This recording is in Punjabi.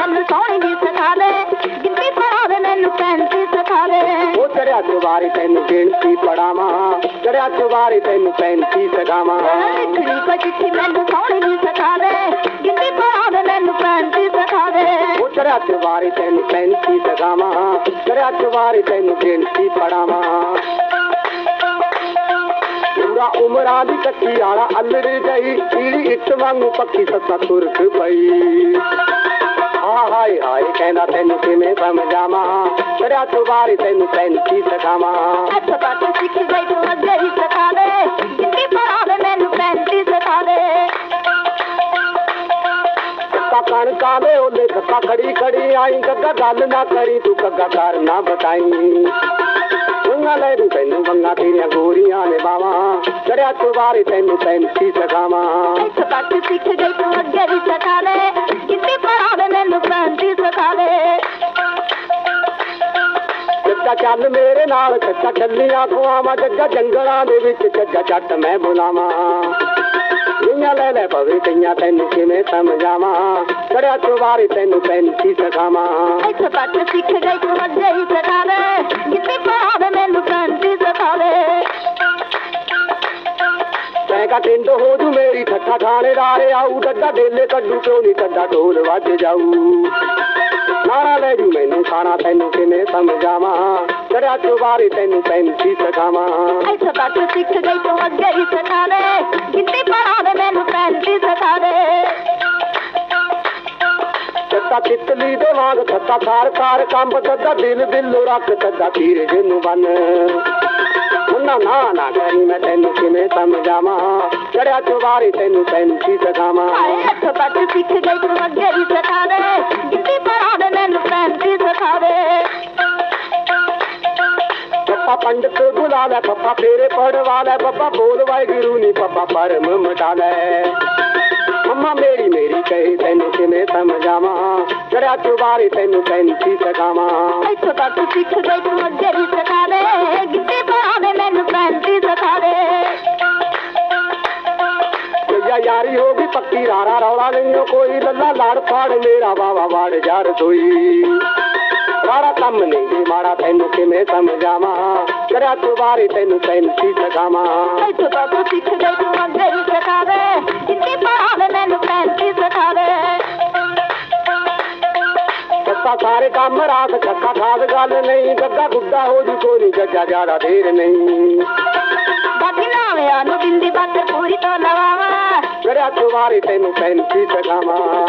ਸਾਨੂੰ ਸੋਹਣੀ ਦੀ ਸਿਖਾ ਦੇ ਗਿੱਪੀ ਪੜਾ ਦੇ ਮੈਨੂੰ ਪੈਂਤੀ ਸਿਖਾ ਦੇ ਉਹ ਚੜਿਆ ਦੁਬਾਰੇ ਤੈਨੂੰ ਗਿਣਤੀ ਪੜਾਵਾਂ। ਚੜਿਆ ਦੁਬਾਰੇ ਤੈਨੂੰ ਪੈਂਤੀ ਸਿਖਾਵਾਂ ਲਿਖਣੀ ਕੋ ਚਿੱਠੀ ਮੈਨੂੰ ਸੋਹਣੀ ਦੀ ਸਿਖਾ ਦੇ ਗਿੱਪੀ ਪੜਾ ਦੇ ਮੈਨੂੰ ਪੈਂਤੀ ਸਿਖਾ ਦੇ ਉਹ ਚੜਿਆ ਦੁਬਾਰੇ ਤੈਨੂੰ ਪੈਂਤੀ ਸਿਖਾਵਾਂ ਚੜਿਆ ਦੁਬਾਰੇ ਤੈਨੂੰ ਗਿਣਤੀ ਪੜਾਵਾਂ। ਪੂਰਾ ਉਮਰਾਂ ਦੀ ਕੱਟੀ ਆਲਾ ਅਲੜ ਗਈ ਈੜੀ ਇੱਟ ਵਾਂਗੂ ਪੱਕੀ ਸੱਤਾ ਤੁਰਕ ਪਈ। सैन से में बम जामा। छड़ा तो बारी सैन सैन की सकामा अच्छा बात सीख गई तो मज़े ही सका दे इसी परावे मैंने पैंती सका दे कावे ओ देख खड़ी खड़ी आई। कग्गा गल ना करी तू कग्गा कार ना बताई। गंगा ले रू तेन गंगा तेरिया गोरिया ने बावा। चढ़िया तू बारी तेन तैन सी सकावा अच्छा गई तो मज़े ही सका दे इसी परावे ਜੱਗਾ ਚੱਲ ਮੇਰੇ ਨਾਲ ਕੱਚਾ ਚੱਲੀਆਂ ਖਵਾਵਾਂ ਜੱਗਾ ਜੰਗਲਾਂ ਦੇ ਵਿੱਚ ਜੱਗਾ ਜੱਟ ਮੈਂ ਬੁਲਾਵਾਂ ਦੁਨੀਆ ਲੈ ਲੈ ਪਵੇ ਕਈਆਂ ਤੈਨੂੰ ਕਿਵੇਂ ਸਮਝਾਵਾਂ ਚੜਿਆ ਚਵਾਰੀ ਤੈਨੂੰ ਪੈਂਤੀ ਸਗਾਵਾਂ ਅੱਛਾ ਤੱਕ ਸਿੱਖ ਗਈ ਤੂੰ ਅੱਗੇ ਹੀ ਸਿਖਾਵੇ ਗਿੰਦੀ ਪੜਾਵੇ ਮੈਨੂੰ ਪੈਂਤੀ ਸਿਖਾਵੇ ਤੈਂਕਾ ਟਿੰਡ ਹੋ ਜੂ ਮੇਰੀ ਠੱਠਾ ਥਾਣੇਦਾਰ ਆਊ ਡੱਡਾ ਡੇਲੇ ਕੱਢੂ ਕਿਉਂ ਨਹੀਂ ਕੱਡਾ ਢੋਲ ਵੱਜ ਜਾਊ ਨਾਰਾ ਲੈ ਜੂ ਮੈਨੂੰ ਖਾਣਾ ਤੈਨੂੰ ਕਿਵੇਂ ਸਮਝਾਵਾਂ? ਚੜਿਆ ਚਵਾਰੀ ਤੈਨੂੰ ਪੈਂਤੀ ਸਗਾਵਾਂ ਅੱਛਾ ਤੱਕ ਸਿੱਖ ਗਈ ਤੂੰ ਅੱਗੇ ਹੀ ਸਿਖਾਵੇ। ਗਿੰਦੀ ਪੜਾਵੇ ਮੈਨੂੰ ਪੈਂਤੀ ਸਿਖਾਵੇ। ਚੱਤਾ ਤਿੱਤਲੀ ਦੇ ਵਾਂਗ ਥੱਤਾ ਸਾਰ ਸਾਰ ਕੰਬ ਦੱਦਾ ਦਿਲ ਦਿਲ ਰੱਖ ਦੱਦਾ ਤੀਰ ਜਿੰਨੂੰ ਬੰਨ। ਮੁੰਨਾ ਨਾ ਨਾ ਕਰੀ ਮੈਂ ਤੈਨੂੰ ਕਿਵੇਂ ਸਮਝਾਵਾਂ। ਚੜਿਆ ਚਵਾਰੀ ਤੈਨੂੰ ਸਗਾਵਾਂ ਹਾਏ ਅੱਛਾ ਤੱਕ ਸਿੱਖ ਗਈ ਤੂੰ ਅੱਗੇ ਹੀ ਸਿਖਾਵੇ। पंड को पप्पा फेरे पड़वा पप्पा बोल वाहे गुरु नी पप्पा परम मटा मम्मा मेरी मेरी कहे तेन कि समझावा? जरा तू बारे तेन कहनी सी सकावा ऐसो तक सीख गई तू जरी सका दे गिटे पावे मैनू कहती सका दे यारी होगी पक्की रारा रौला नहीं कोई लल्ला लाड़ फाड़ मेरा बाबा वाड़ जार धोई ਰਾਰਾ ਕੰਮ ਨਹੀਂ ਮਾੜਾ ਤੈਨੂੰ ਕਿਵੇਂ ਸਮਝਾਵਾਂ? ਚੜਿਆ ਚੁਬਾਰੀ ਤੈਨੂੰ ਪੈਂਤੀ ਸਗਾਵਾਂ ਇੱਥੋਂ ਤੱਕ ਸਿੱਖ ਗਈ ਤੂੰ ਵੀ ਸਿਖਾਵੇ। ਗਿੱਧੇ ਪੜਾਵੇ ਮੈਨੂੰ ਪੈਂਤੀ ਸਿਖਾਵੇ। ਸੱਤਾ ਸਾਰੇ ਕੰਮ ਰਾਤ ਕੱਕਾ ਖਾਦ ਗੱਲ ਨਹੀਂ ਗੱਗਾ ਗੁੱਡਾ ਹੋ ਜੂ ਕੋਈ ਨਹੀਂ ਜੱਜਾ ਜ਼ਿਆਦਾ ਦੇਰ ਨਹੀਂ। ਬਾਕੀ ਨਾਵਿਆਂ ਨੂੰ ਬਿੰਦੀ ਬਾਤ ਪੂਰੀ ਤੋਂ ਲਵਾਵਾ। ਚੜਿਆ ਚੁਬਾਰੀ ਤੈਨੂੰ ਪੈਂਤੀ ਸਗਾਵਾਂ